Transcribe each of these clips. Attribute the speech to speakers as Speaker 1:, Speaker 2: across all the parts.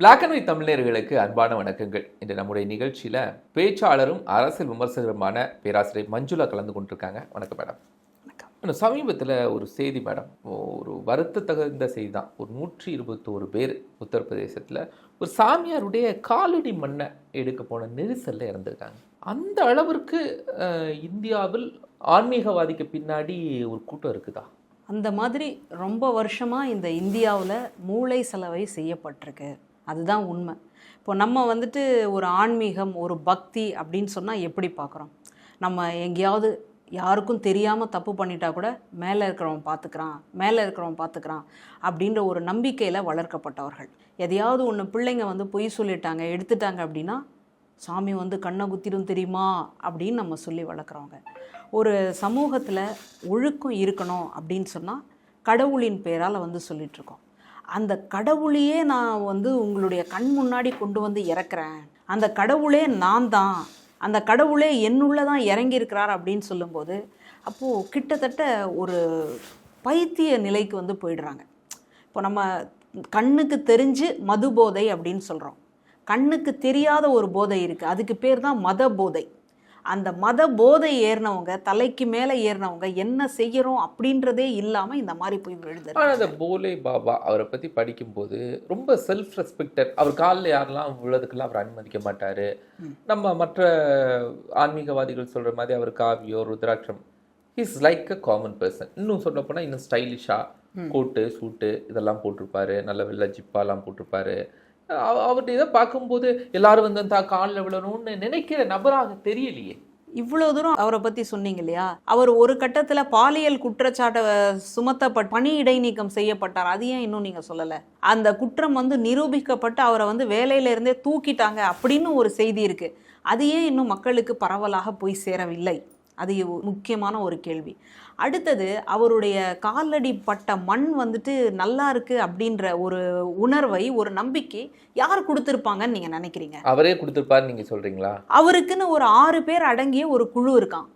Speaker 1: Black and white தமிழர்களுக்கு அன்பான வணக்கங்கள். இன்று நம்முடைய நிகழ்ச்சியில் பேச்சாளரும் அரசியல் விமர்சகருமான பேராசிரியர் மஞ்சுளா கலந்து கொண்டிருக்காங்க. வணக்கம் மேடம். சமீபத்தில் ஒரு செய்தி மேடம். ஒரு வருத்த தகுந்த செய்தி தான். ஒரு நூற்றி இருபத்தோரு பேர் உத்தரப்பிரதேசத்தில் ஒரு சாமியாருடைய காலடி மண்ணை எடுக்க போன நெரிசலில் இறந்துருக்காங்க. அந்த அளவிற்கு இந்தியாவில் ஆன்மீகவாதிக்கு பின்னாடி ஒரு கூட்டம் இருக்குதா?
Speaker 2: அந்த மாதிரி ரொம்ப வருஷமாக இந்த இந்தியாவில் மூளை செலவை செய்யப்பட்டிருக்கு. அதுதான் உண்மை. இப்போ நம்ம வந்துட்டு ஒரு ஆன்மீகம் ஒரு பக்தி அப்படின்னு சொன்னால் எப்படி பார்க்குறோம்? நம்ம எங்கேயாவது யாருக்கும் தெரியாமல் தப்பு பண்ணிட்டா கூட மேலே இருக்கிறவன் பார்த்துக்கிறான் மேலே இருக்கிறவன் பார்த்துக்கிறான் அப்படின்ற ஒரு நம்பிக்கையில் வளர்க்கப்பட்டவர்கள். எதையாவது ஒன்று பிள்ளைங்க வந்து பொய் சொல்லிட்டாங்க எடுத்துட்டாங்க அப்படின்னா சாமி வந்து கண்ணை குத்திடும் தெரியுமா அப்படின்னு நம்ம சொல்லி வளர்க்குறவங்க. ஒரு சமூகத்தில் ஒழுக்கம் இருக்கணும் அப்படின்னு சொன்னால் கடவுளின் பேரால் வந்து சொல்லிகிட்ருக்கோம் அந்த கடவுளையே நான் வந்து உங்களுடைய கண் முன்னாடி கொண்டு வந்து இறக்குறேன். அந்த கடவுளே நான் தான். அந்த கடவுளே என்னுள்ள தான் இறங்கியிருக்கிறார் அப்படின்னு சொல்லும்போது அப்போது கிட்டத்தட்ட ஒரு பைத்திய நிலைக்கு வந்து போயிடுறாங்க. இப்போ நம்ம கண்ணுக்கு தெரிஞ்சு மது போதை அப்படின்னு சொல்கிறோம் கண்ணுக்கு தெரியாத ஒரு போதை இருக்குது அதுக்கு பேர் தான் மத போதை அந்த மத போதை ஏறினவங்க தலைக்கு மேலே ஏறினவங்க என்ன செய்யறோம் அப்படின்றதே இல்லாமல் இந்த மாதிரி போய் விழுது
Speaker 1: ஆனால் அந்த போலே பாபா அவரை பற்றி படிக்கும்போது ரொம்ப செல்ஃப் ரெஸ்பெக்டட் அவர் காலில் யாரெல்லாம் விழுறதுக்கெல்லாம் அவர் அனுமதிக்க மாட்டார். நம்ம மற்ற ஆன்மீகவாதிகள் சொல்கிற மாதிரி அவர் காவியோ ருத்ராட்சம் is like a common person இன்னும் சொல்ல போனால் இன்னும் ஸ்டைலிஷாக கோட்டு சூட்டு இதெல்லாம் போட்டிருப்பாரு. நல்ல வெள்ளை ஜிப்பாலாம் போட்டிருப்பாரு. அவ- இதை பார்க்கும்போது எல்லாரும் வந்து அந்த காலில் விழணும்னு நினைக்கிற நபராக தெரியலையே.
Speaker 2: இவ்வளோ தூரம் அவரை பற்றி சொன்னீங்க இல்லையா? அவர் ஒரு கட்டத்தில் பாலியல் குற்றச்சாட்டை சுமத்தப்பட் பணி இடைநீக்கம் செய்யப்பட்டார். அது ஏன் இன்னும் நீங்கள் சொல்லலை? அந்த குற்றம் வந்து நிரூபிக்கப்பட்டு அவரை வந்து வேலையில இருந்தே தூக்கிட்டாங்க அப்படின்னு ஒரு செய்தி இருக்குது அது ஏன் இன்னும் மக்களுக்கு பரவலாக போய் சேரவில்லை? அது முக்கியமான ஒரு கேள்வி. அடுத்தது அவருடைய காலடி பட்ட மண் வந்துட்டு நல்லா இருக்கு அப்படின்ற ஒரு உணர்வை ஒரு நம்பிக்கை யார் கொடுத்துருப்பாங்கன்னு நீங்கள் நினைக்கிறீங்க?
Speaker 1: அவரே கொடுத்துருப்பாருன்னு நீங்கள் சொல்கிறீங்களா
Speaker 2: அவருக்குன்னு ஒரு ஆறு பேர் அடங்கிய ஒரு குழு இருக்கான்.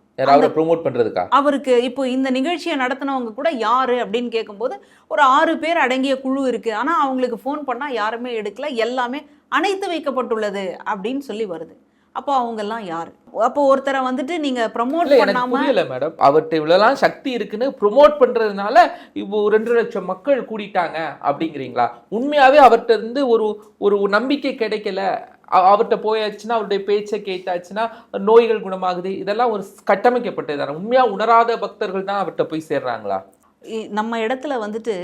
Speaker 1: ப்ரோமோட் பண்ணுறதுக்கா
Speaker 2: அவருக்கு இப்போ இந்த நிகழ்ச்சியை நடத்தினவங்க கூட யாரு அப்படின்னு கேட்கும்போது ஒரு ஆறு பேர் அடங்கிய குழு இருக்கு. ஆனா அவங்களுக்கு ஃபோன் பண்ணா யாருமே எடுக்கல. எல்லாமே அணைத்து வைக்கப்பட்டுள்ளது அப்படின்னு சொல்லி வருது. அப்போ அவங்கெல்லாம் யாரு? அப்போ ஒருத்தரை வந்துட்டு நீங்க ப்ரமோட் பண்ணாம
Speaker 1: புரியல மேடம் அவர்கிட்ட இவ்வளவுலாம் சக்தி இருக்குன்னு ப்ரோமோட் பண்றதுனால இப்போ ரெண்டு லட்சம் மக்கள் கூடிட்டாங்க அப்படிங்கிறீங்களா? உண்மையாவே அவர்கிட்ட இருந்து ஒரு ஒரு நம்பிக்கை கிடைக்கல. அவர்கிட்ட போயாச்சுன்னா அவருடைய பேச்சை கேட்டாச்சுன்னா நோய்கள் குணமாகுது. இதெல்லாம் ஒரு கட்டமைக்கப்பட்டது உண்மையா உணராத பக்தர்கள் தான் அவர்கிட்ட போய் சேர்றாங்களா?
Speaker 2: நம்ம இடத்துல வந்துட்டு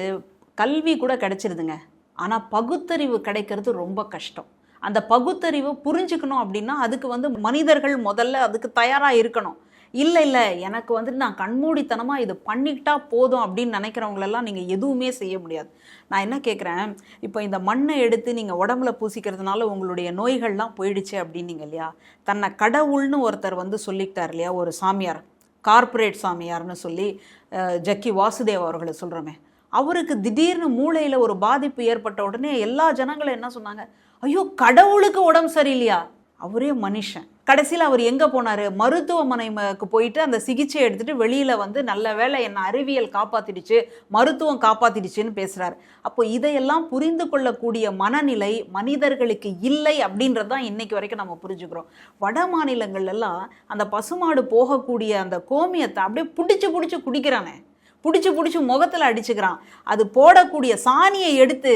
Speaker 2: கல்வி கூட கிடைச்சிருதுங்க. ஆனால் பகுத்தறிவு கிடைக்கிறது ரொம்ப கஷ்டம். அந்த பகுத்தறிவை புரிஞ்சுக்கணும் அப்படின்னா அதுக்கு வந்து மனிதர்கள் முதல்ல அதுக்கு தயாராக இருக்கணும். இல்லை இல்லை எனக்கு வந்துட்டு நான் கண்மூடித்தனமாக இது பண்ணிக்கிட்டா போதும் அப்படின்னு நினைக்கிறவங்களெல்லாம் நீங்கள் எதுவுமே செய்ய முடியாது. நான் என்ன கேட்குறேன் இப்போ இந்த மண்ணை எடுத்து நீங்கள் உடம்புல பூசிக்கிறதுனால உங்களுடைய நோய்கள்லாம் போயிடுச்சு அப்படின்னீங்க இல்லையா? தன்னை கடவுள்னு ஒருத்தர் வந்து சொல்லிக்கிட்டார் இல்லையா? ஒரு சாமியார் கார்ப்பரேட் சாமியார்னு சொல்லி ஜக்கி வாசுதேவ் அவர்களை சொல்கிறோமே அவருக்கு திடீர்னு மூளையில் ஒரு பாதிப்பு ஏற்பட்ட உடனே எல்லா ஜனங்களும் என்ன சொன்னாங்க? ஐயோ கடவுளுக்கு உடம்பு சரியில்லையா? அவரே மனுஷன். கடைசியில் அவர் எங்கே போனார்? மருத்துவமனைக்கு போயிட்டு அந்த சிகிச்சை எடுத்துகிட்டு வெளியில் வந்து நல்ல வேளை என்ன அறிவியல் காப்பாத்திடுச்சு மருத்துவம் காப்பாத்திடுச்சுன்னு பேசுகிறார் அப்போ இதையெல்லாம் புரிந்து கொள்ளக்கூடிய மனநிலை மனிதர்களுக்கு இல்லை அப்படின்றது தான் இன்னைக்கு வரைக்கும் நம்ம புரிஞ்சுக்கிறோம். வட மாநிலங்கள்லாம் அந்த பசுமாடு போகக்கூடிய அந்த கோமியத்தை அப்படியே பிடிச்சி பிடிச்சி குடிக்கிறானே. பிடிச்சி பிடிச்சி முகத்தில் அடிச்சுக்கிறான். அது போடக்கூடிய சாணியை எடுத்து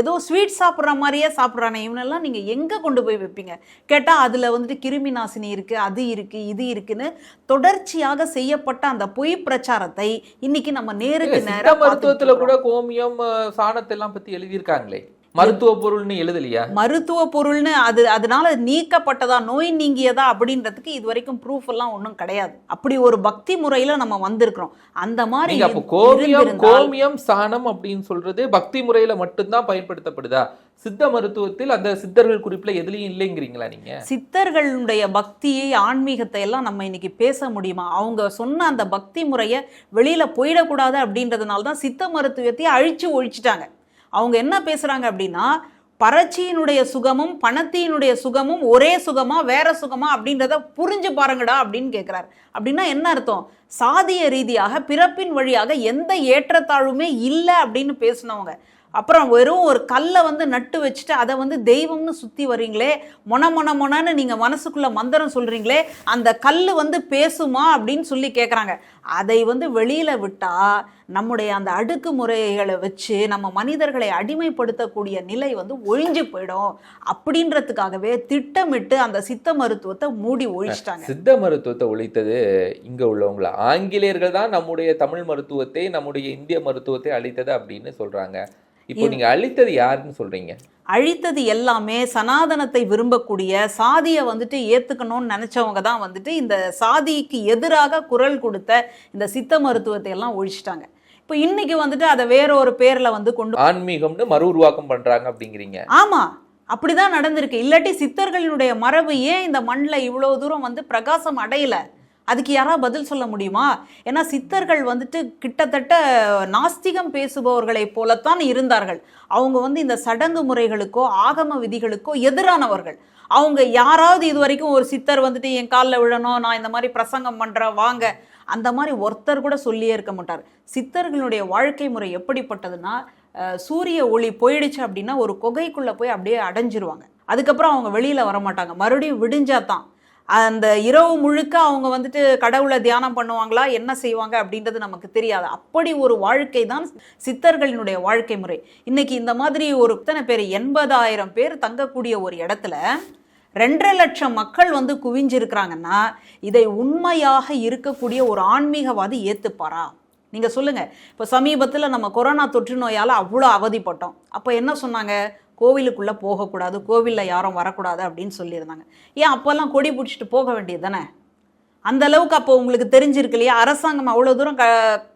Speaker 2: ஏதோ ஸ்வீட் சாப்பிட்ற மாதிரியே சாப்பிட்றானே. இவனெல்லாம் நீங்கள் எங்கே கொண்டு போய் வைப்பீங்க? கேட்டால் அதில் வந்துட்டு கிருமி நாசினி இருக்குது அது இருக்குது இது இருக்குன்னு தொடர்ச்சியாக செய்யப்பட்ட அந்த பொய் பிரச்சாரத்தை இன்னைக்கு நம்ம நேருக்கு நேரம்
Speaker 1: மருத்துவத்துல கூட கோமியம் சாணத்தை எல்லாம் பத்தி எழுதியிருக்காங்களே. மருத்துவ பொருள்னு எழுதலையா?
Speaker 2: மருத்துவ பொருள்னு அது அதனால நீக்கப்பட்டதா நோய் நீங்கியதா அப்படின்றதுக்கு இது வரைக்கும் ப்ரூஃப் எல்லாம் ஒன்றும் கிடையாது. அப்படி ஒரு பக்தி முறையில நம்ம வந்திருக்கிறோம். அந்த மாதிரி
Speaker 1: அப்போ கோமியம் கோமியம் சாணம் அப்படின்னு சொல்றது பக்தி முறையில மட்டும்தான் பயன்படுத்தப்படுதா? சித்த மருத்துவத்தில் அந்த சித்தர்கள் குறிப்புல எதுலயும் இல்லைங்கிறீங்களா நீங்க?
Speaker 2: சித்தர்களுடைய பக்தியை ஆன்மீகத்தை எல்லாம் நம்ம இன்னைக்கு பேச முடியுமா? அவங்க சொன்ன அந்த பக்தி முறையை வெளியில போயிடக்கூடாது அப்படின்றதுனால தான் சித்த மருத்துவத்தை அழிச்சு ஒழிச்சிட்டாங்க. அவங்க என்ன பேசுகிறாங்க அப்படின்னா பறச்சியினுடைய சுகமும் பணத்தினுடைய சுகமும் ஒரே சுகமா வேற சுகமா அப்படின்றத புரிஞ்சு பாருங்கடா அப்படின்னு கேட்குறாரு அப்படின்னா என்ன அர்த்தம்? சாதிய ரீதியாக பிறப்பின் வழியாக எந்த ஏற்றத்தாழ்வுமே இல்லை அப்படின்னு பேசினவங்க. அப்புறம் வெறும் ஒரு கல்லை வந்து நட்டு வச்சுட்டு அதை வந்து தெய்வம்னு சுற்றி வரீங்களே மொன மொன மொனன்னு நீங்கள் மனசுக்குள்ள மந்திரம் சொல்கிறீங்களே அந்த கல் வந்து பேசுமா அப்படின்னு சொல்லி கேட்குறாங்க அதை வந்து வெளியில் விட்டால் நம்முடைய அந்த அடுக்குமுறைகளை வச்சு நம்ம மனிதர்களை அடிமைப்படுத்தக்கூடிய நிலை வந்து ஒழிஞ்சு போயிடும். அப்படின்றதுக்காகவே திட்டமிட்டு அந்த சித்த மருத்துவத்தை மூடி ஒழிச்சிட்டாங்க.
Speaker 1: சித்த மருத்துவத்தை ஒழித்தது இங்க உள்ளவங்கள? ஆங்கிலேயர்கள் தான் நம்முடைய தமிழ் மருத்துவத்தை நம்முடைய இந்திய மருத்துவத்தை அழித்தது அப்படின்னு சொல்றாங்க. இப்போ நீங்க அழித்தது யாருன்னு சொல்றீங்க?
Speaker 2: அழித்தது எல்லாமே சனாதனத்தை விரும்பக்கூடிய சாதியை வந்துட்டு ஏத்துக்கணும்னு நினைச்சவங்க தான் வந்துட்டு இந்த சாதிக்கு எதிராக குரல் கொடுத்த இந்த சித்த மருத்துவத்தை எல்லாம் ஒழிச்சிட்டாங்க. இப்போ இன்னைக்கு வந்துட்டு அதை வேற ஒரு பேர்ல வந்து கொண்டு
Speaker 1: ஆன்மீகம்னு மறு உருவாக்கம் பண்றாங்க அப்படிங்கிறீங்க.
Speaker 2: ஆமா அப்படிதான் நடந்திருக்கு. இல்லாட்டி சித்தர்களினுடைய மரபு ஏன் இந்த மண்ணில் இவ்வளவு தூரம் வந்து பிரகாசம் அடையல? அதுக்கு யாராவது பதில் சொல்ல முடியுமா? ஏன்னா சித்தர்கள் வந்துட்டு கிட்டத்தட்ட நாஸ்திகம் பேசுபவர்களை போலத்தான் இருந்தார்கள். அவங்க வந்து இந்த சடங்கு முறைகளுக்கோ ஆகம விதிகளுக்கோ எதிரானவர்கள். அவங்க யாராவது இது வரைக்கும் ஒரு சித்தர் வந்துட்டு என் காலில் விழணும் நான் இந்த மாதிரி பிரசங்கம் பண்ணுறேன் வாங்க. அந்த மாதிரி ஒருத்தர் கூட சொல்லியே இருக்க மாட்டார். சித்தர்களுடைய வாழ்க்கை முறை எப்படிப்பட்டதுன்னா சூரிய ஒளி போயிடுச்சு அப்படின்னா ஒரு குகைக்குள்ளே போய் அப்படியே அடைஞ்சிருவாங்க. அதுக்கப்புறம் அவங்க வெளியில் வர மாட்டாங்க மறுபடியும் விடிஞ்சா தான். அந்த இரவு முழுக்க அவங்க வந்துட்டு கடவுளை தியானம் பண்ணுவாங்களா என்ன செய்வாங்க அப்படின்றது நமக்கு தெரியாது. அப்படி ஒரு வாழ்க்கை தான் சித்தர்களினுடைய வாழ்க்கை முறை. இன்னைக்கு இந்த மாதிரி ஒரு இத்தனை பேர் எண்பதாயிரம் பேர் தங்கக்கூடிய ஒரு இடத்துல ரெண்டரை லட்சம் மக்கள் வந்து குவிஞ்சிருக்கிறாங்கன்னா இதை உண்மையாக இருக்கக்கூடிய ஒரு ஆன்மீகவாதி ஏத்துப்பாரா? நீங்க சொல்லுங்க. இப்போ சமீபத்தில் நம்ம கொரோனா தொற்று நோயால் அவ்வளோ அவதிப்பட்டோம். அப்போ என்ன சொன்னாங்க? கோவிலுக்குள்ளே போகக்கூடாது கோவிலில் யாரும் வரக்கூடாது அப்படின்னு சொல்லியிருந்தாங்க. ஏன் அப்போல்லாம் கொடி பிடிச்சிட்டு போக வேண்டியது தானே? அந்த அளவுக்கு அப்போ உங்களுக்கு தெரிஞ்சிருக்கு இல்லையா? அரசாங்கம் அவ்வளோ தூரம் க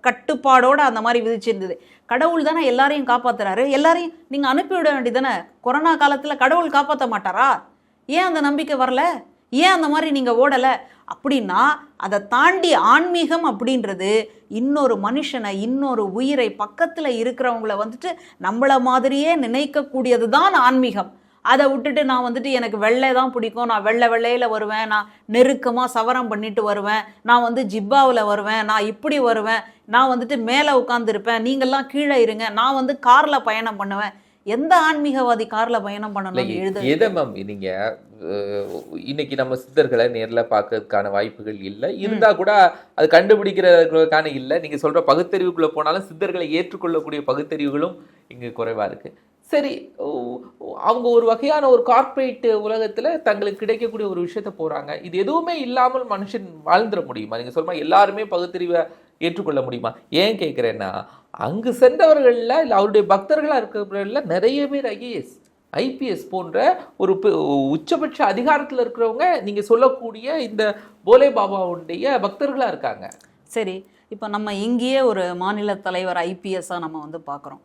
Speaker 2: கட்டுப்பாடோடு அந்த மாதிரி விதிச்சிருந்தது. கடவுள் தானே எல்லாரையும் காப்பாத்துறாரு. எல்லாரையும் நீங்கள் அனுப்பிவிட வேண்டியது தானே? கொரோனா காலத்தில் கடவுள் காப்பாற்ற மாட்டாரா? ஏன் அந்த நம்பிக்கை வரல? ஏன் அந்த மாதிரி நீங்கள் ஓடலை? அப்படின்னா அதை தாண்டி ஆன்மீகம் அப்படின்றது இன்னொரு மனுஷனை இன்னொரு உயிரை பக்கத்தில் இருக்கிறவங்கள வந்துட்டு நம்மளை மாதிரியே நினைக்கக்கூடியது தான் ஆன்மீகம். அதை விட்டுட்டு நான் வந்துட்டு எனக்கு வெள்ளை தான் பிடிக்கும். நான் வெள்ளை வெள்ளையில் வருவேன். நான் நெருக்கமாக சவரம் பண்ணிட்டு வருவேன். நான் வந்து ஜிப்பாவில் வருவேன். நான் இப்படி வருவேன். நான் வந்துட்டு மேலே உட்காந்துருப்பேன் நீங்கள்லாம் கீழே இருங்க. நான் வந்து காரில் பயணம் பண்ணுவேன். எந்த ஆன்மீகவாதி காரில் பயணம் பண்ணணும்னு எழுத
Speaker 1: எதை மேம் நீங்க அஹ், இன்னைக்கு நம்ம சித்தர்களை நேர்ல பார்க்கறதுக்கான வாய்ப்புகள் இல்லை. இருந்தா கூட அது கண்டுபிடிக்கிறதுக்கான இல்லை. நீங்க சொல்ற பகுத்தறிவுக்குள்ள போனாலும் சித்தர்களை ஏற்றுக்கொள்ளக்கூடிய பகுத்தறிவுகளும் இங்கு குறைவா இருக்கு. சரி அவங்க ஒரு வகையான ஒரு கார்ப்பரேட் உலகத்துல தங்களுக்கு கிடைக்கக்கூடிய ஒரு விஷயத்த போறாங்க. இது எதுவுமே இல்லாமல் மனுஷன் வாழ்ந்துட முடியுமா? நீங்க சொல்ற மாதிரி எல்லாருமே பகுத்தறிவை ஏற்றுக்கொள்ள முடியுமா? ஏன் கேட்குறேன்னா அங்கு சென்றவர்களில் இல்லை அவருடைய பக்தர்களாக இருக்கிறவர்கள நிறைய பேர் ஐஏஎஸ் ஐபிஎஸ் போன்ற ஒரு உச்சபட்ச அதிகாரத்தில் இருக்கிறவங்க நீங்கள் சொல்லக்கூடிய இந்த போலே பாபாவுடைய பக்தர்களாக இருக்காங்க.
Speaker 2: சரி இப்போ நம்ம இங்கேயே ஒரு மாநில தலைவர் ஐபிஎஸ்ஸாக நம்ம வந்து பார்க்குறோம்.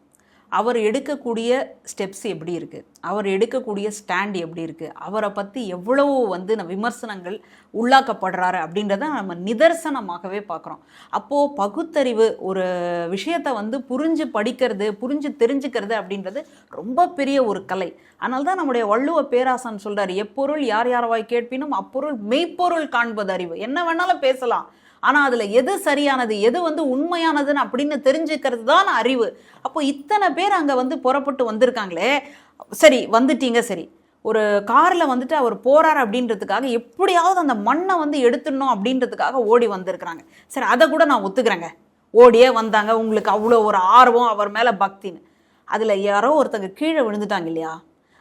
Speaker 2: அவர் எடுக்கக்கூடிய ஸ்டெப்ஸ் எப்படி இருக்குது அவர் எடுக்கக்கூடிய ஸ்டாண்ட் எப்படி இருக்குது அவரை பற்றி எவ்வளவோ வந்து ந- விமர்சனங்கள் உள்ளாக்கப்படுறாரு அப்படின்றத நம்ம நிதர்சனமாகவே பார்க்குறோம். அப்போது பகுத்தறிவு ஒரு விஷயத்தை வந்து புரிஞ்சு படிக்கிறது புரிஞ்சு தெரிஞ்சுக்கிறது அப்படின்றது ரொம்ப பெரிய ஒரு கலை. அதனால தான் நம்முடைய வள்ளுவ பேராசன் சொல்கிறார் எப்பொருள் யார் யாரவாய் கேட்பினும் அப்பொருள் மெய்ப்பொருள் காண்பது அறிவு. என்ன வேணாலும் பேசலாம். ஆனால் அதில் எது சரியானது எது வந்து உண்மையானதுன்னு அப்படின்னு தெரிஞ்சுக்கிறது தான் அறிவு. அப்போ இத்தனை பேர் அங்கே வந்து புறப்பட்டு வந்திருக்காங்களே. சரி வந்துட்டீங்க சரி. ஒரு காரில் வந்துட்டு அவர் போகிறார் அப்படின்றதுக்காக எப்படியாவது அந்த மண்ணை வந்து எடுத்துடணும் அப்படின்றதுக்காக ஓடி வந்திருக்கிறாங்க. சரி அதை கூட நான் ஒத்துக்கிறேங்க. ஓடியே வந்தாங்க. உங்களுக்கு அவ்வளோ ஒரு ஆர்வம் அவர் மேலே பக்தின்னு. அதில் யாரோ ஒருத்தங்க கீழே விழுந்துட்டாங்க இல்லையா?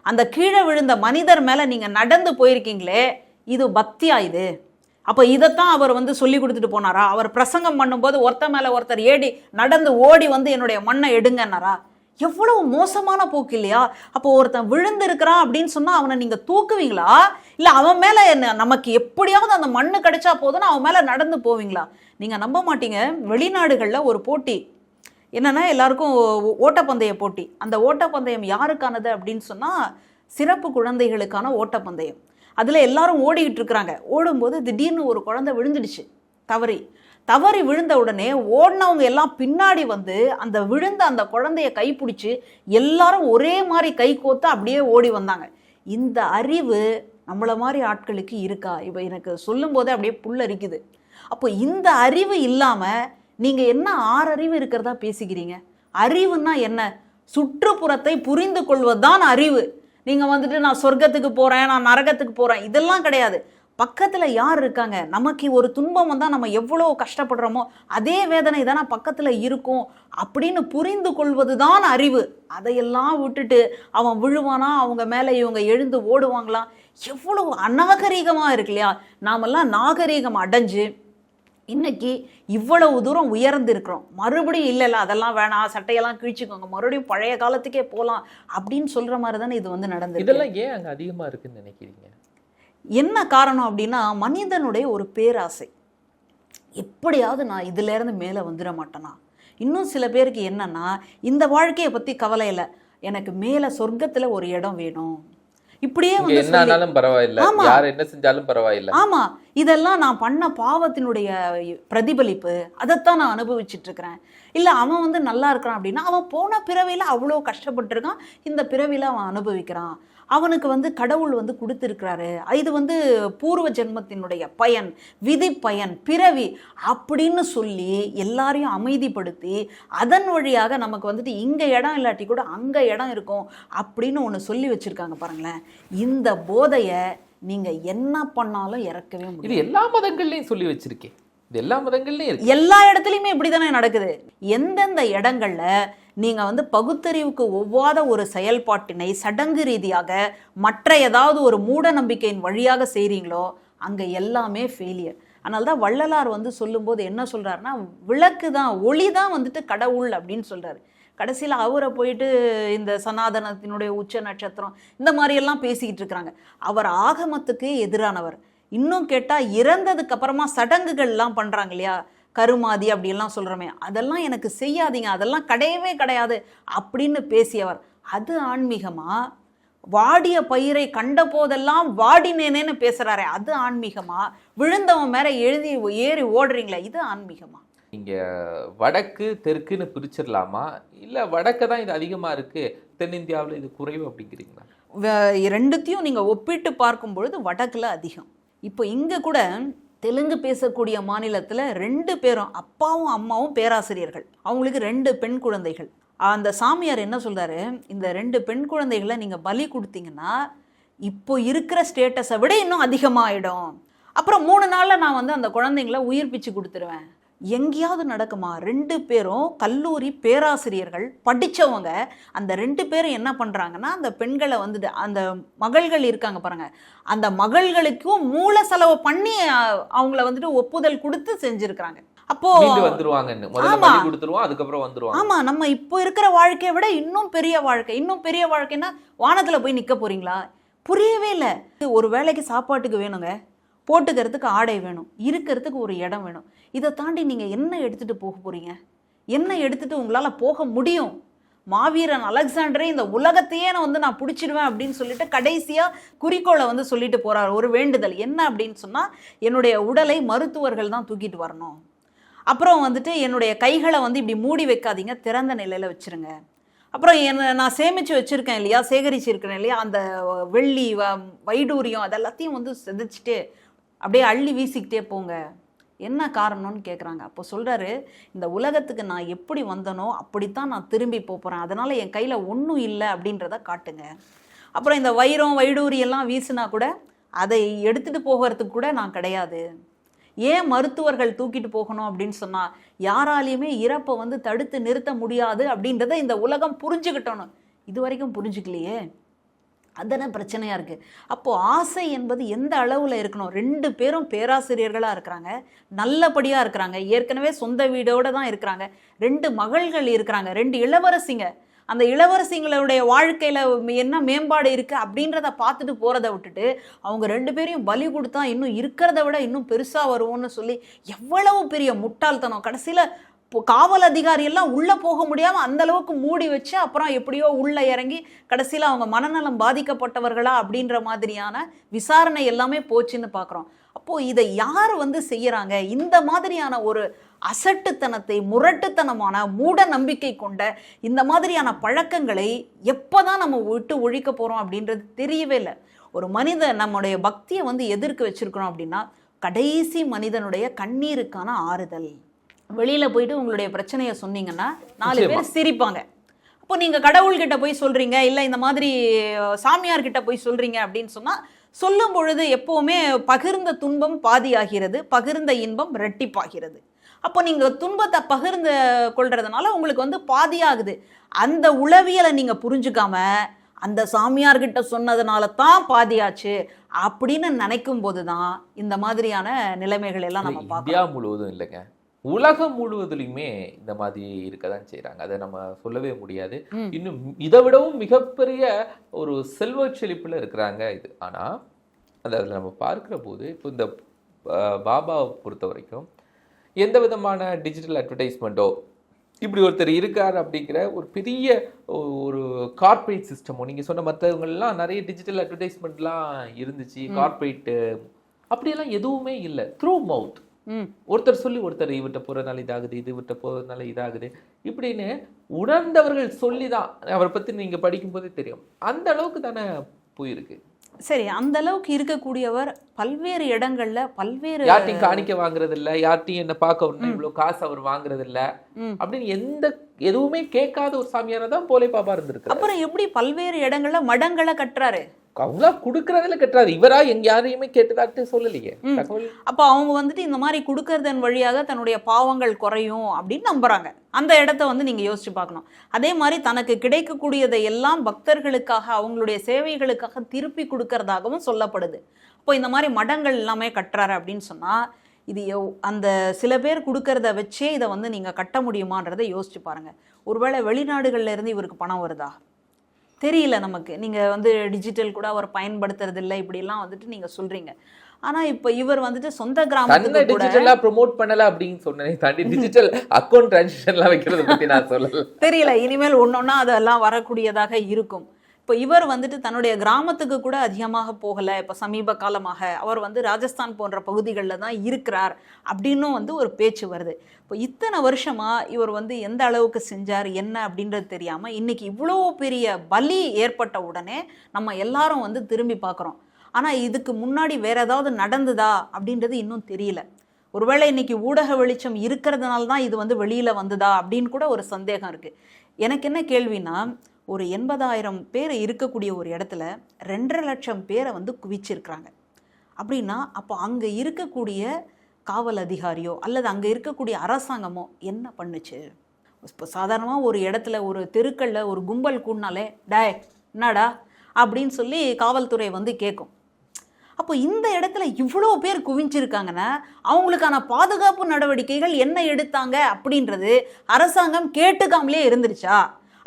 Speaker 2: அந்த கீழே விழுந்த மனிதர் மேலே நீங்கள் நடந்து போயிருக்கீங்களே. இது பக்தியா இது? அப்போ இதைத்தான் அவர் வந்து சொல்லி கொடுத்துட்டு போனாரா? அவர் பிரசங்கம் பண்ணும்போது ஒருத்த மேலே ஒருத்தர் ஏடி நடந்து ஓடி வந்து என்னுடைய மண்ணை எடுங்கன்னாரா? எவ்வளவு மோசமான போக்கு இல்லையா? அப்போ ஒருத்தன் விழுந்திருக்கிறான் அப்படின்னு சொன்னால் அவனை நீங்கள் தூக்குவீங்களா? இல்லை அவன் மேலே என்ன நமக்கு எப்படியாவது அந்த மண்ணு கிடைச்சா போதும்னு அவன் மேலே நடந்து போவீங்களா? நீங்கள் நம்ப மாட்டீங்க. வெளிநாடுகளில் ஒரு போட்டி. என்னன்னா எல்லாருக்கும் ஓ- ஓட்டப்பந்தய போட்டி. அந்த ஓட்டப்பந்தயம் யாருக்கானது அப்படின்னு சொன்னால் சிறப்பு குழந்தைகளுக்கான ஓட்டப்பந்தயம். அதில் எல்லாரும் ஓடிக்கிட்டு இருக்கிறாங்க. ஓடும்போது திடீர்னு ஒரு குழந்தை விழுந்துடுச்சு. தவறி. தவறி விழுந்த உடனே ஓடினவங்க எல்லாம் பின்னாடி வந்து அந்த விழுந்த அந்த குழந்தைய கைப்பிடிச்சி எல்லாரும் ஒரே மாதிரி கை கோத்து அப்படியே ஓடி வந்தாங்க. இந்த அறிவு நம்மளை மாதிரி ஆட்களுக்கு இருக்கா? இப்போ எனக்கு சொல்லும் போதே அப்படியே புல்லரிக்குது அப்போ இந்த அறிவு இல்லாமல் நீங்கள் என்ன ஆறு அறிவு இருக்கிறதா பேசிக்கிறீங்க? அறிவுன்னா என்ன? சுற்றுப்புறத்தை புரிந்து கொள்வதுதான் அறிவு. நீங்கள் வந்துட்டு நான் சொர்க்கத்துக்கு போகிறேன் நான் நரகத்துக்கு போகிறேன் இதெல்லாம் கிடையாது. பக்கத்தில் யார் இருக்காங்க? நமக்கு ஒரு துன்பம் வந்தால் நம்ம எவ்வளோ கஷ்டப்படுறோமோ அதே வேதனை தானே பக்கத்தில் இருக்கும் அப்படின்னு புரிந்து கொள்வதுதான் அறிவு. அதையெல்லாம் விட்டுட்டு அவன் விழுவானா? அவங்க மேலே இவங்க எழுந்து ஓடுவாங்களாம் எவ்வளவு அநாகரீகமாக இருக்கு இல்லையா? நாமெல்லாம் நாகரீகம் அடைஞ்சு இன்னைக்கு இவ்வளவு தூரம் உயர்ந்து இருக்கிறோம் மறுபடியும் இல்லை இல்லை அதெல்லாம் வேணாம் சட்டையெல்லாம் கிழிச்சுக்கோங்க மறுபடியும் பழைய காலத்துக்கே போகலாம் அப்படின்னு சொல்ற மாதிரி தானே இது வந்து நடந்தது
Speaker 1: இதெல்லாம் ஏன் அங்க அதிகமா இருக்குன்னு நினைக்கிறீங்க?
Speaker 2: என்ன காரணம் அப்படின்னா மனிதனுடைய ஒரு பேராசை. எப்படியாவது நான் இதுல இருந்து மேலே வந்துட மாட்டேனா? இன்னும் சில பேருக்கு என்னன்னா இந்த வாழ்க்கையை பத்தி கவலை இல்லை. எனக்கு மேலே சொர்க்கத்துல ஒரு இடம் வேணும். இப்படியே வந்து
Speaker 1: என்ன
Speaker 2: சொல்லி-
Speaker 1: ஆனாலும் பரவாயில்ல.
Speaker 2: ஆமா.
Speaker 1: யார் என்ன செஞ்சாலும் பரவாயில்ல.
Speaker 2: ஆமா. இதெல்லாம் நான் பண்ண பாவத்தினுடைய பிரதிபலிப்பு. அதைத்தான் நான் அனுபவிச்சுட்டு இருக்கிறேன் இல்ல அவன் வந்து நல்லா இருக்கிறான் அப்படின்னா அவன் போன பிறவியில அவ்வளோ கஷ்டப்பட்டிருக்கான். இந்த பிறவியில அவன் அனுபவிக்கிறான். அவனுக்கு வந்து கடவுள் வந்து கொடுத்துருக்கிறாரு. இது வந்து பூர்வ ஜென்மத்தினுடைய பயன் விதி பயன் பிறவி அப்படின்னு சொல்லி எல்லாரையும் அமைதிப்படுத்தி அதன் வழியாக நமக்கு வந்துட்டு இங்கே இடம் இல்லாட்டி கூட அங்கே இடம் இருக்கும் அப்படின்னு ஒன்று சொல்லி வச்சிருக்காங்க பாருங்களேன். இந்த போதையை நீங்கள் என்ன பண்ணாலும் இறக்கவே
Speaker 1: இது
Speaker 2: முடியும்
Speaker 1: எல்லா மதங்கள்லேயும் சொல்லி வச்சுருக்கேன். இது எல்லா மதங்கள்லையும் இருக்கு.
Speaker 2: எல்லா இடத்துலையுமே இப்படி தானே நடக்குது. எந்தெந்த இடங்கள்ல நீங்க வந்து பகுத்தறிவுக்கு ஒவ்வாத ஒரு செயல்பாட்டினை சடங்கு ரீதியாக மற்ற ஏதாவது ஒரு மூட நம்பிக்கையின் வழியாக செய்கிறீங்களோ அங்க எல்லாமே ஃபெயிலியர் அதனால தான் வள்ளலார் வந்து சொல்லும்போது என்ன சொல்கிறாருன்னா விளக்கு தான் ஒளி தான் வந்துட்டு கடவுள் அப்படின்னு சொல்கிறாரு கடைசியில் அவரை போயிட்டு இந்த சனாதனத்தினுடைய உச்ச நட்சத்திரம் இந்த மாதிரியெல்லாம் பேசிக்கிட்டு இருக்கிறாங்க. அவர் ஆகமத்துக்கு எதிரானவர். இன்னும் கேட்டால் இறந்ததுக்கு அப்புறமா சடங்குகள்லாம் பண்ணுறாங்க இல்லையா? கருமாதி அப்படிலாம் சொல்கிறோமே அதெல்லாம் எனக்கு செய்யாதீங்க. அதெல்லாம் கிடையவே கிடையாது அப்படின்னு பேசியவர். அது ஆன்மீகமா? வாடிய பயிரை கண்ட போதெல்லாம் வாடினேனேன்னு பேசுறாரே. அது ஆன்மீகமா? விழுந்தவன் மேல எழுதி ஏறி ஓடுறீங்களே. இது ஆன்மீகமா?
Speaker 1: இங்க வடக்கு தெற்குன்னு பிரிச்சிடலாமா? இல்ல வடக்க தான் இது அதிகமா இருக்கு. தென்னிந்தியாவுல இது குறைவு அப்படிங்கிறீங்களா?
Speaker 2: ரெண்டுத்தையும் நீங்கள் ஒப்பிட்டு பார்க்கும் பொழுது வடக்கில் அதிகம். இப்போ இங்கே கூட தெலுங்கு பேசக்கூடிய மாநிலத்தில் ரெண்டு பேரும் அப்பாவும் அம்மாவும் பேராசிரியர்கள். அவங்களுக்கு ரெண்டு பெண் குழந்தைகள். அந்த சாமியார் என்ன சொல்கிறாரு இந்த ரெண்டு பெண் குழந்தைகளை நீங்கள் பலி கொடுத்தீங்கன்னா இப்போ இருக்கிற ஸ்டேட்டஸை விட இன்னும் அதிகமாகிடும் அப்புறம் மூணு நாளில் நான் வந்து அந்த குழந்தைங்கள உயிர்ப்பிச்சு கொடுத்துருவேன். எங்கேயாவது நடக்குமா? ரெண்டு பேரும் கல்லூரி பேராசிரியர்கள் படிச்சவங்க அந்த ரெண்டு பேரும் என்ன பண்றாங்கன்னா அந்த பெண்களை வந்துட்டு அந்த மகள்கள் இருக்காங்க பாருங்க அந்த மகள்களுக்கும் மூல செலவு பண்ணி அவங்கள வந்துட்டு ஒப்புதல் கொடுத்து செஞ்சிருக்கிறாங்க. அப்போ
Speaker 1: வந்துருவாங்கன்னு. கொடுத்துருவோம் அதுக்கப்புறம் வந்துருவாங்க.
Speaker 2: ஆமா நம்ம இப்போ இருக்கிற வாழ்க்கையை விட இன்னும் பெரிய வாழ்க்கை. இன்னும் பெரிய வாழ்க்கைன்னா வானத்துல போய் நிக்க போறீங்களா? புரியவே இல்லை. ஒரு வேளைக்கு சாப்பாட்டுக்கு வேணுங்க. போட்டுக்கிறதுக்கு ஆடை வேணும். இருக்கிறதுக்கு ஒரு இடம் வேணும். இதை தாண்டி நீங்கள் என்ன எடுத்துகிட்டு போக போகிறீங்க என்ன எடுத்துகிட்டு உங்களால் போக முடியும்? மாவீரன் அலெக்சாண்டரே இந்த உலகத்தையே நான் வந்து நான் பிடிச்சிடுவேன் அப்படின்னு சொல்லிட்டு கடைசியாக குறிக்கோளை வந்து சொல்லிட்டு போகிறார் ஒரு வேண்டுதல். என்ன அப்படின்னு சொன்னால் என்னுடைய உடலை மருத்துவர்கள் தான் தூக்கிட்டு வரணும். அப்புறம் வந்துட்டு என்னுடைய கைகளை வந்து இப்படி மூடி வைக்காதீங்க. திறந்த நிலையில் வச்சிருங்க. அப்புறம் என்ன நான் சேமித்து வச்சுருக்கேன் இல்லையா? சேகரிச்சிருக்கேன் இல்லையா? அந்த வெள்ளி வ- வைடூரியம் அதெல்லாத்தையும் வந்து செதைச்சிட்டு அப்படியே அள்ளி வீசிக்கிட்டே போங்க. என்ன காரணம்னு கேட்குறாங்க அப்போ சொல்கிறாரு இந்த உலகத்துக்கு நான் எப்படி வந்தனோ அப்படித்தான் நான் திரும்பி போகிறேன் அதனால் என் கையில் ஒன்றும் இல்லை அப்படின்றத காட்டுங்க. அப்புறம் இந்த வைரம் வைடூரி எல்லாம் வீசினா கூட அதை எடுத்துகிட்டு போகிறதுக்கு கூட நான் கிடையாது. ஏன் மருத்துவர்கள் தூக்கிட்டு போகணும் அப்படின்னு சொன்னால் யாராலையுமே இறப்பை வந்து தடுத்து நிறுத்த முடியாது அப்படின்றத இந்த உலகம் புரிஞ்சுக்கிட்டணும் இது வரைக்கும் புரிஞ்சுக்கலையே. அதுதானே பிரச்சனையாக இருக்குது அப்போது ஆசை என்பது எந்த அளவில் இருக்கணும்? ரெண்டு பேரும் பேராசிரியர்களாக இருக்கிறாங்க நல்லபடியாக இருக்கிறாங்க ஏற்கனவே சொந்த வீடோடு தான் இருக்கிறாங்க ரெண்டு மகள்கள் இருக்கிறாங்க ரெண்டு இளவரசிங்க. அந்த இளவரசிங்களுடைய வாழ்க்கையில் என்ன மேம்பாடு இருக்குது அப்படின்றத பார்த்துட்டு போகிறத விட்டுட்டு அவங்க ரெண்டு பேரையும் பலி கொடுத்தா இன்னும் இருக்கிறத விட இன்னும் பெருசாக வருவோம்னு சொல்லி எவ்வளவு பெரிய முட்டாள்தனம். கடைசியில் காவல் அதிகாரி எல்லாம் உள்ள போக முடியாமல் அந்த அளவுக்கு மூடி வச்சு அப்புறம் எப்படியோ உள்ள இறங்கி கடைசியில் அவங்க மனநலம் பாதிக்கப்பட்டவர்களா அப்படின்ற மாதிரியான விசாரணை எல்லாமே போச்சுன்னு பார்க்குறோம் அப்போ இதை யார் வந்து செய்யறாங்க? இந்த மாதிரியான ஒரு அசட்டுத்தனத்தை முரட்டுத்தனமான மூட நம்பிக்கை கொண்ட இந்த மாதிரியான பழக்கங்களை எப்போதான் நம்ம விட்டு ஒழிக்க போறோம் அப்படின்றது தெரியவே இல்லை. ஒரு மனிதன் நம்முடைய பக்தியை வந்து எதிர்க்க வச்சுருக்கிறோம் அப்படின்னா கடைசி மனிதனுடைய கண்ணீருக்கான ஆறுதல். வெளியில போயிட்டு உங்களுடைய பிரச்சனையை சொன்னீங்கன்னா நாலு. பேர் சிரிப்பாங்க. அப்போ நீங்க கடவுள்கிட்ட போய் சொல்றீங்க இல்ல இந்த மாதிரி அஹ், சாமியார் கிட்ட போய் சொல்றீங்க அப்படின்னு சொன்னா சொல்லும் பொழுது எப்பவுமே பகிர்ந்த துன்பம் பாதியாகிறது பகிர்ந்த இன்பம் ரெட்டிப்பாகிறது அப்போ நீங்க துன்பத்தை பகிர்ந்து கொள்றதுனால உங்களுக்கு வந்து பாதியாகுது. அந்த உளவியலை நீங்க புரிஞ்சுக்காம அந்த சாமியார்கிட்ட சொன்னதுனால தான் பாதியாச்சு அப்படின்னு நினைக்கும் போது தான் இந்த மாதிரியான நிலைமைகள் எல்லாம் நம்ம பார்க்கணும்
Speaker 1: இந்தியா முழுவதும் இல்லைங்க. உலகம் முழுவதுலையுமே இந்த மாதிரி இருக்க தான் செய்கிறாங்க அதை நம்ம சொல்லவே முடியாது. இன்னும் இதை விடவும் மிகப்பெரிய ஒரு செல்வ செழிப்பில் இருக்கிறாங்க இது. ஆனால் அது அதில் நம்ம பார்க்குற போது இப்போ இந்த பாபாவை பொறுத்த வரைக்கும் எந்த விதமான டிஜிட்டல் அட்வர்டைஸ்மெண்ட்டோ இப்படி ஒருத்தர் இருக்கார் அப்படிங்கிற ஒரு பெரிய ஒரு கார்ப்பரேட் சிஸ்டமோ நீங்கள் சொன்ன மற்றவங்கள்லாம் நிறைய டிஜிட்டல் அட்வர்டைஸ்மெண்ட்லாம் இருந்துச்சு கார்ப்பரேட்டு அப்படியெல்லாம் எதுவுமே இல்லை. த்ரூ மவுத் ஒருத்தர் சொல்லி ஒருத்தர் இவர்கிட்ட போகிறதுனால இதாகுது இது இவர்கிட்ட போகிறதுனால இதாகுது. இப்படின்னு உணர்ந்தவர்கள் சொல்லி தான் அவரை பற்றி நீங்கள் படிக்கும்போதே தெரியும். அந்த அளவுக்கு தானே போயிருக்கு.
Speaker 2: சரி அந்த அளவுக்கு இருக்கக்கூடியவர் பல்வேறு இடங்கள்ல பல்வேறு
Speaker 1: யார்ட்டையும் காணிக்க வாங்குறது இல்ல யார்ட்டையும் என்ன பார்க்க வரணும் இவ்வளோ காசு அவர் வாங்குறது இல்ல. அப்படின்னு எந்த எதுவுமே கேட்காத ஒரு சாமியாரா தான் போலே பாபா இருந்திருக்கு
Speaker 2: அப்புறம் எப்படி பல்வேறு இடங்கள்ல மடங்களை கட்டுறாரு?
Speaker 1: அவங்களா கொடுக்கறதுல கட்டுறாரு. இவரா எங்க யாரையுமே கேட்டதாட்டு சொல்லலையே.
Speaker 2: அப்போ அவங்க வந்துட்டு இந்த மாதிரி கொடுக்கறதன் வழியாக தன்னுடைய பாவங்கள் குறையும் அப்படின்னு நம்புறாங்க. அந்த இடத்த வந்து நீங்க யோசிச்சு பார்க்கணும். அதே மாதிரி தனக்கு கிடைக்கக்கூடியதை எல்லாம் பக்தர்களுக்காக அவங்களுடைய சேவைகளுக்காக திருப்பி கொடுக்கறதாகவும் சொல்லப்படுது. அப்போ இந்த மாதிரி மடங்கள் எல்லாமே கட்டுறாரு அப்படின்னு சொன்னா இது எவ்- அந்த சில பேர் கொடுக்கறத வச்சே இதை வந்து நீங்க கட்ட முடியுமான்றதை யோசிச்சு பாருங்க. ஒருவேளை வெளிநாடுகள்ல இருந்து இவருக்கு பணம் வருதா? தெரியல நமக்கு. நீங்க வந்து டிஜிட்டல் கூட அவர் பயன்படுத்துறது இல்லை இப்படிலாம் வந்துட்டு நீங்க சொல்றீங்க. ஆனா இப்போ இவர் வந்துட்டு சொந்த கூட
Speaker 1: டிஜிட்டலா ப்ரோமோட் பண்ணல அப்படின்னு சொன்னேன் தாண்டி டிஜிட்டல் அக்கௌண்ட் டிரான்சாக்ஷன்லாம் வைக்கிறத பத்தி நான் சொல்லல.
Speaker 2: தெரியல. இனிமேல் ஒன்னொன்னா அதெல்லாம் வரக்கூடியதாக இருக்கும். இப்போ இவர் வந்துட்டு தன்னுடைய கிராமத்துக்கு கூட அதிகமாக போகலை. இப்போ சமீப காலமாக அவர் வந்து ராஜஸ்தான் போன்ற பகுதிகளில் தான் இருக்கிறார் அப்படின்னும் வந்து ஒரு பேச்சு வருது. இப்போ இத்தனை வருஷமாக இவர் வந்து எந்த அளவுக்கு செஞ்சார் என்ன அப்படின்றது தெரியாமல் இன்னைக்கு இவ்வளோ பெரிய பலி ஏற்பட்ட உடனே நம்ம எல்லாரும் வந்து திரும்பி பார்க்குறோம் ஆனால் இதுக்கு முன்னாடி வேற ஏதாவது நடந்ததா அப்படின்றது இன்னும் தெரியல. ஒருவேளை இன்னைக்கு ஊடக வெளிச்சம் இருக்கிறதுனால தான் இது வந்து வெளியில் வந்ததா அப்படின்னு கூட ஒரு சந்தேகம் இருக்குது எனக்கு என்ன கேள்வின்னா ஒரு எண்பதாயிரம் பேர் இருக்கக்கூடிய ஒரு இடத்துல ரெண்டரை லட்சம் பேரை வந்து குவிச்சிருக்கிறாங்க. அப்படின்னா அப்போ அங்கே இருக்கக்கூடிய காவல் அதிகாரியோ அல்லது அங்கே இருக்கக்கூடிய அரசாங்கமோ என்ன பண்ணுச்சு? இப்போ சாதாரணமாக ஒரு இடத்துல ஒரு தெருக்களில் ஒரு கும்பல் கூடினாலே டே என்னடா? அப்படின்னு சொல்லி காவல்துறை வந்து கேட்கும் அப்போ இந்த இடத்துல இவ்வளோ பேர் குவிஞ்சிருக்காங்கன்னா அவங்களுக்கான பாதுகாப்பு நடவடிக்கைகள் என்ன எடுத்தாங்க அப்படின்றது அரசாங்கம் கேட்டுக்காமலே இருந்துருச்சா?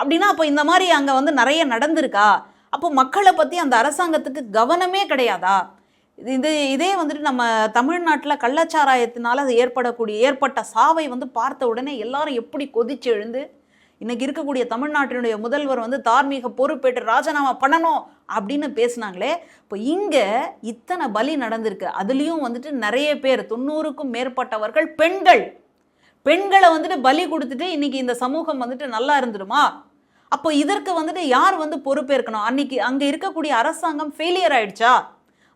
Speaker 2: அப்படின்னா அப்போ இந்த மாதிரி அங்கே வந்து நிறைய நடந்திருக்கா? அப்போ மக்களை பற்றி அந்த அரசாங்கத்துக்கு கவனமே கிடையாதா? இது- இது இதே வந்துட்டு நம்ம தமிழ்நாட்டில் கள்ளச்சாராயத்தினால் அது ஏற்படக்கூடிய ஏற்பட்ட சாவை வந்து பார்த்த உடனே எல்லாரும் எப்படி கொதிச்சு எழுந்து இன்றைக்கி இருக்கக்கூடிய தமிழ்நாட்டினுடைய முதல்வர் வந்து தார்மீக பொறுப்பேற்று ராஜினாமா பண்ணணும் அப்படின்னு பேசுனாங்களே இப்போ இங்கே இத்தனை பலி நடந்திருக்கு. அதுலேயும் வந்துட்டு நிறைய பேர் தொண்ணூறுக்கும் மேற்பட்டவர்கள் பெண்கள். பெண்களை வந்துட்டு பலி கொடுத்துட்டு இன்றைக்கி இந்த சமூகம் வந்துட்டு நல்லா இருந்துடுமா அப்போ இதற்கு வந்துட்டு யார் வந்து பொறுப்பேற்கணும்? அன்னைக்கு அங்கே இருக்கக்கூடிய அரசாங்கம் ஃபெயிலியர் ஆயிடுச்சா?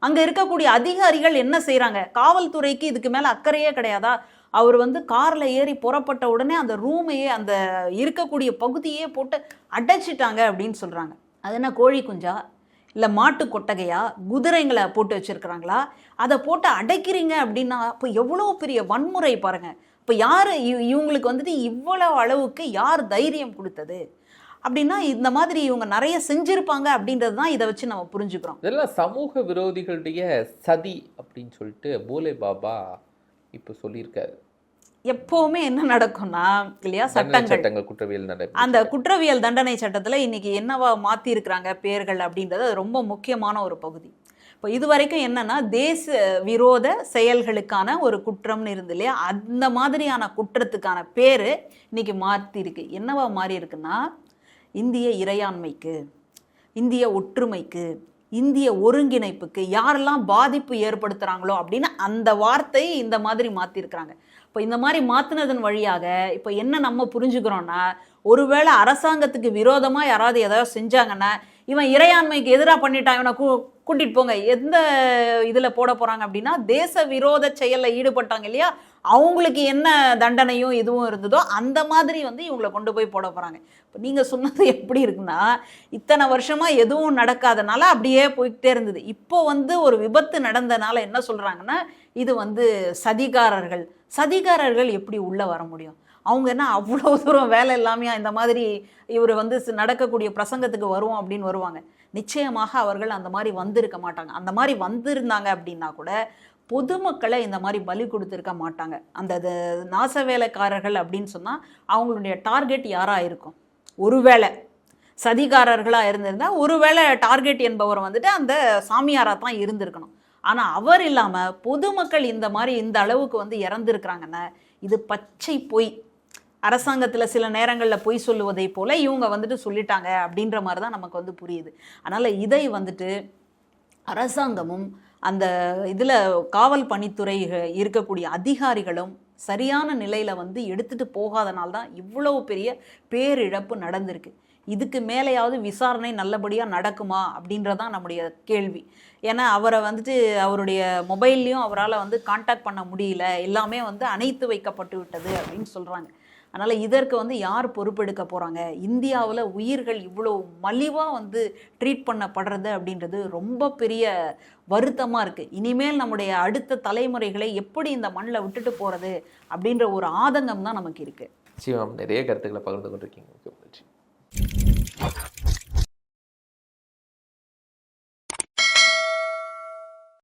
Speaker 2: அங்கே இருக்கக்கூடிய அதிகாரிகள் என்ன செய்கிறாங்க காவல்துறைக்கு இதுக்கு மேலே அக்கறையே கிடையாதா? அவர் வந்து காரில் ஏறி புறப்பட்ட உடனே அந்த ரூமையே அந்த இருக்கக்கூடிய பகுதியே போட்டு அடைச்சிட்டாங்க அப்படின்னு சொல்கிறாங்க அது என்ன கோழி குஞ்சா? இல்லை மாட்டு கொட்டகையா? குதிரைங்களை போட்டு வச்சிருக்கிறாங்களா? அதை போட்டு அடைக்கிறீங்க அப்படின்னா இப்போ எவ்வளோ பெரிய வன்முறை பாருங்கள் இப்போ யார் இவங்களுக்கு வந்துட்டு இவ்வளோ அளவுக்கு யார் தைரியம் கொடுத்தது? அப்படின்னா இந்த மாதிரி இவங்க நிறைய செஞ்சிருப்பாங்க அப்படின்றது தான் இதை வச்சு நம்ம புரிஞ்சுக்கிறோம்.
Speaker 1: இதெல்லாம் சமூக விரோதிகளுடைய சதி அப்படின்னு சொல்லிட்டு போலே பாபா இப்போ சொல்லியிருக்காரு.
Speaker 2: எப்பவுமே என்ன நடக்கும்னா இல்லையா சட்டங்கள்.
Speaker 1: குற்றவியல்
Speaker 2: அந்த குற்றவியல் தண்டனை சட்டத்தில் இன்னைக்கு என்னவா மாற்றி இருக்கிறாங்க பேர்கள் அப்படின்றது ரொம்ப முக்கியமான ஒரு பகுதி. இப்போ இது வரைக்கும் என்னன்னா தேச விரோத செயல்களுக்கான ஒரு குற்றம்னு இருந்து இல்லையா அந்த மாதிரியான குற்றத்துக்கான பேர் இன்னைக்கு மாற்றி இருக்கு என்னவா மாறி இருக்குன்னா இந்திய இறையாண்மைக்கு இந்திய ஒற்றுமைக்கு இந்திய ஒருங்கிணைப்புக்கு யாரெல்லாம் பாதிப்பு ஏற்படுத்துகிறாங்களோ அப்படின்னு அந்த வார்த்தை இந்த மாதிரி மாற்றிருக்கிறாங்க இப்போ இந்த மாதிரி மாற்றினதன் வழியாக இப்போ என்ன நம்ம புரிஞ்சுக்கிறோன்னா ஒருவேளை அரசாங்கத்துக்கு விரோதமாக யாராவது ஏதாவது செஞ்சாங்கன்னா இவன் இறையாண்மைக்கு எதிராக பண்ணிட்டான் இவனை கூ கூட்டிகிட்டு போங்க. எந்த இதில் போட போகிறாங்க அப்படின்னா தேச விரோத செயலில் ஈடுபட்டாங்க இல்லையா? அவங்களுக்கு என்ன தண்டனையும் இதுவும் இருந்ததோ அந்த மாதிரி வந்து இவங்களை கொண்டு போய் போட போகிறாங்க இப்போ நீங்கள் சொன்னது எப்படி இருக்குன்னா இத்தனை வருஷமாக எதுவும் நடக்காதனால அப்படியே போய்கிட்டே இருந்தது. இப்போ வந்து ஒரு விபத்து நடந்தனால என்ன சொல்கிறாங்கன்னா இது வந்து சதிகாரர்கள். சதிகாரர்கள் எப்படி உள்ளே வர முடியும்? அவங்க என்ன அவ்வளோ தூரம் வேலை இல்லாமையா இந்த மாதிரி இவர் வந்து நடக்கக்கூடிய பிரசங்கத்துக்கு வருவோம் அப்படின்னு வருவாங்க. நிச்சயமாக அவர்கள் அந்த மாதிரி வந்திருக்க மாட்டாங்க. அந்த மாதிரி வந்திருந்தாங்க அப்படின்னா கூட பொதுமக்களை இந்த மாதிரி பலி கொடுத்துருக்க மாட்டாங்க. அந்த நாச வேலைக்காரர்கள் அப்படின்னு சொன்னால் அவங்களுடைய டார்கெட் யாராக இருக்கும்? ஒருவேளை சதிகாரர்களாக இருந்திருந்தா ஒருவேளை டார்கெட் என்பவர் வந்துட்டு அந்த சாமியாராக தான் இருந்திருக்கணும். ஆனால் அவர் இல்லாமல் பொதுமக்கள் இந்த மாதிரி இந்த அளவுக்கு வந்து இறந்துருக்குறாங்கன்னா இது பச்சை பொய். அரசாங்கத்தில் சில நேரங்களில் பொய் சொல்லுவதை போல் இவங்க வந்துட்டு சொல்லிட்டாங்க அப்படின்ற மாதிரி தான் நமக்கு வந்து புரியுது. அதனால் இதை வந்துட்டு அரசாங்கமும் அந்த இதில் காவல் பணித்துறை இருக்கக்கூடிய அதிகாரிகளும் சரியான நிலையில் வந்து எடுத்துகிட்டு போகாதனால தான் இவ்வளவு பெரிய பேரிழப்பு நடந்திருக்கு. இதுக்கு மேலேயாவது விசாரணை நல்லபடியாக நடக்குமா அப்படின்றதான் நம்முடைய கேள்வி. ஏன்னா அவரை வந்துட்டு அவருடைய மொபைல்லையும் அவரால் வந்து காண்டாக்ட் பண்ண முடியல. எல்லாமே வந்து அணைத்து வைக்கப்பட்டு விட்டது அப்படின்னு சொல்கிறாங்க அதனால் இதற்கு வந்து யார் பொறுப்பெடுக்க போகிறாங்க இந்தியாவில் உயிர்கள் இவ்வளோ மலிவாக வந்து ட்ரீட் பண்ணப்படுறது அப்படின்றது ரொம்ப பெரிய வருத்தமாக இருக்குது இனிமேல் நம்முடைய அடுத்த தலைமுறைகளை எப்படி இந்த மண்ணில் விட்டுட்டு போகிறது அப்படின்ற ஒரு ஆதங்கம் தான் நமக்கு இருக்குது
Speaker 1: சிவம் நிறைய கருத்துக்களை பகிர்ந்து கொண்டிருக்கீங்க. மிக்க